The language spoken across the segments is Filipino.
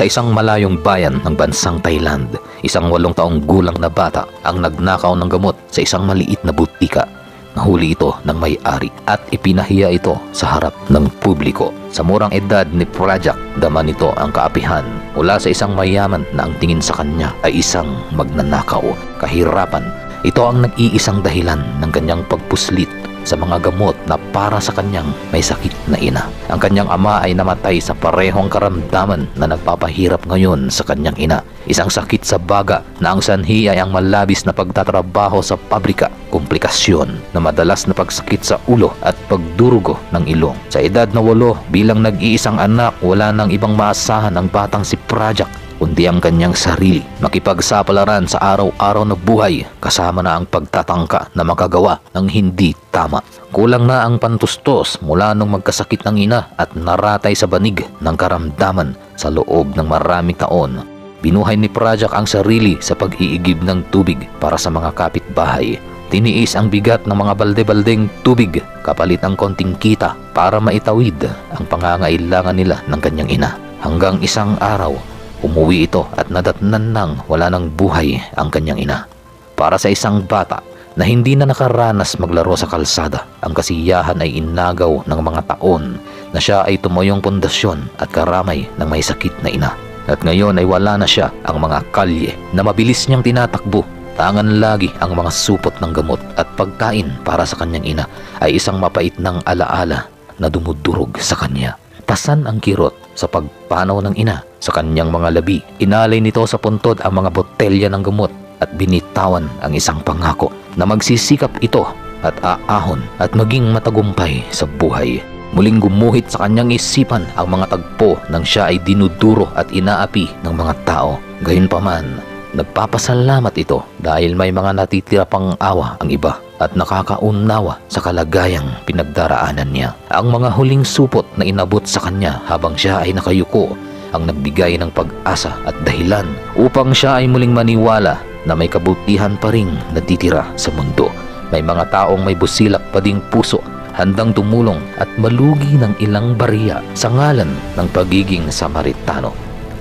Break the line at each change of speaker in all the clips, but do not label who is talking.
Sa isang malayong bayan ng bansang Thailand, isang walong taong gulang na bata ang nagnakaw ng gamot sa isang maliit na butika. Nahuli ito ng may-ari at ipinahiya ito sa harap ng publiko. Sa murang edad ni Project, dama nito ang kaapihan mula sa isang mayaman na ang tingin sa kanya ay isang magnanakaw. Kahirapan, ito ang nag-iisang dahilan ng kanyang pagpuslit sa mga gamot na para sa kanyang may sakit na ina. Ang kanyang ama ay namatay sa parehong karamdaman na nagpapahirap ngayon sa kanyang ina. Isang sakit sa baga na ang sanhi ay ang malabis na pagtatrabaho sa pabrika, komplikasyon na madalas na pagsakit sa ulo at pagdurugo ng ilong. Sa edad na walo, bilang nag-iisang anak, wala nang ibang maasahan ang batang si Project kundi ang kanyang sarili. Makipagsapalaran sa araw-araw na buhay kasama na ang pagtatangka na makagawa ng hindi tama. Kulang na ang pantustos mula nung magkasakit ng ina at naratay sa banig ng karamdaman sa loob ng maraming taon. Binuhay ni Project ang sarili sa pag-iigib ng tubig para sa mga kapitbahay. Tiniis ang bigat ng mga balde-baldeng tubig kapalit ang konting kita para maitawid ang pangangailangan nila ng kanyang ina. Hanggang isang araw, Umuwi ito at nadatnan nang wala ng buhay ang kanyang ina. Para sa isang bata na hindi na nakaranas maglaro sa kalsada, ang kasiyahan ay inagaw ng mga taon na siya ay tumayong pundasyon at karamay ng may sakit na ina. At ngayon ay wala na siya ang mga kalye na mabilis niyang tinatakbo Tangan lagi ang mga supot ng gamot at pagkain para sa kanyang ina ay isang mapait ng alaala na dumudurog sa kanya. Pasan ang kirot sa pagpanaw ng ina sa kanyang mga labi. Inalay nito sa puntod ang mga botelya ng gamot at binitawan ang isang pangako na magsisikap ito at aahon at maging matagumpay sa buhay. Muling gumuhit sa kanyang isipan ang mga tagpo nang siya ay dinuduro at inaapi ng mga tao. Gayunpaman, nagpapasalamat ito dahil may mga natitira pang awa ang iba at nakakaunawa sa kalagayang pinagdaraanan niya. Ang mga huling supot na inabot sa kanya habang siya ay nakayuko ang nagbigay ng pag-asa at dahilan upang siya ay muling maniwala na may kabutihan pa ring natitira sa mundo. May mga taong may busilak pa ding puso handang tumulong at malugi ng ilang bariya sa ngalan ng pagiging Samaritano.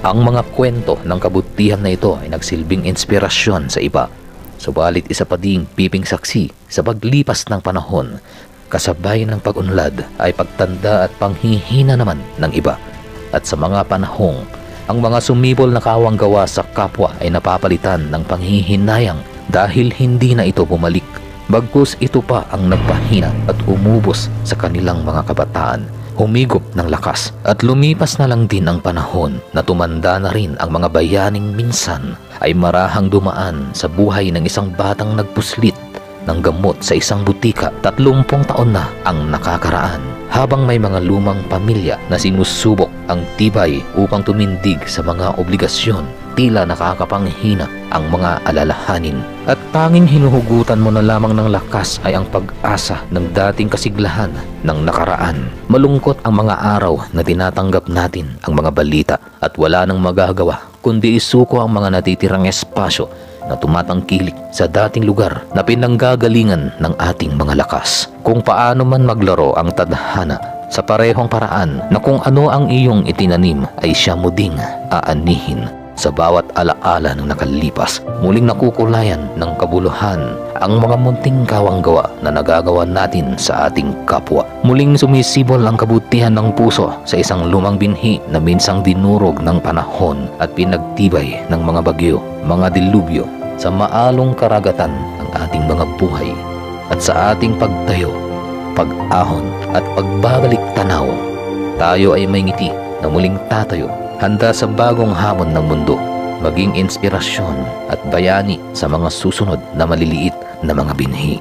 Ang mga kwento ng kabutihan na ito ay nagsilbing inspirasyon sa iba. Subalit isa pa ding piping saksi sa paglipas ng panahon kasabay ng pag-unlad ay pagtanda at panghihina naman ng iba at sa mga panahong ang mga sumibol na kawang gawa sa kapwa ay napapalitan ng panghihinayang dahil hindi na ito bumalik. Bagkus ito pa ang nagpahina at umubos sa kanilang mga kabataan. Humigop ng lakas at lumipas na lang din ang panahon na tumanda na rin ang mga bayaning minsan ay marahang dumaan sa buhay ng isang batang nagpuslit ng gamot sa isang butika. Tatlumpong taon na ang nakakaraan habang may mga lumang pamilya na sinusubok ang tibay upang tumindig sa mga obligasyon tila nakakapanghina ang mga alalahanin at tanging hinuhugutan mo na lamang ng lakas ay ang pag-asa ng dating kasiglahan ng nakaraan. Malungkot ang mga araw na tinatanggap natin ang mga balita at wala nang magagawa kundi isuko ang mga natitirang espasyo na tumatangkilik sa dating lugar na pinanggagalingan ng ating mga lakas. Kung paano man maglaro ang tadhana sa parehong paraan na kung ano ang iyong itinanim ay siya mo ding aanihin sa bawat alaala ng nakalipas. Muling nakukulayan ng kabuluhan ang mga munting kawanggawa na nagagawa natin sa ating kapwa. Muling sumisibol ang kabutihan ng puso sa isang lumang binhi na minsang dinurog ng panahon at pinagtibay ng mga bagyo, mga dilubyo sa maalong karagatan ng ating mga buhay at sa ating pagtayo, pag-ahon at pagbabalik tanaw. Tayo ay may ngiti na muling tatayo handa sa bagong hamon ng mundo, maging inspirasyon at bayani sa mga susunod na maliliit na mga binhi.